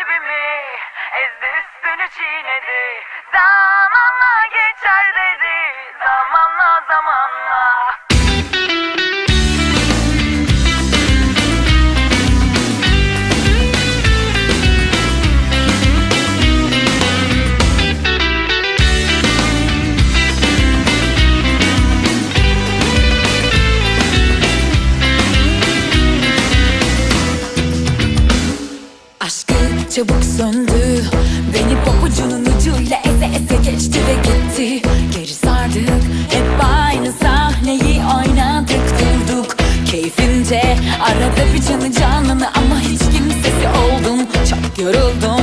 kalbimi Ezdi üstünü çiğnedi. Zamanla Aşkı çabuk söndü. Beni papucunun ucuyla eze eze geçti ve gitti. Geri sardık hep aynı sahneyi oynadık durduk. Keyfince arada bir canı canını ama hiç kimsesi oldum. Çok yoruldum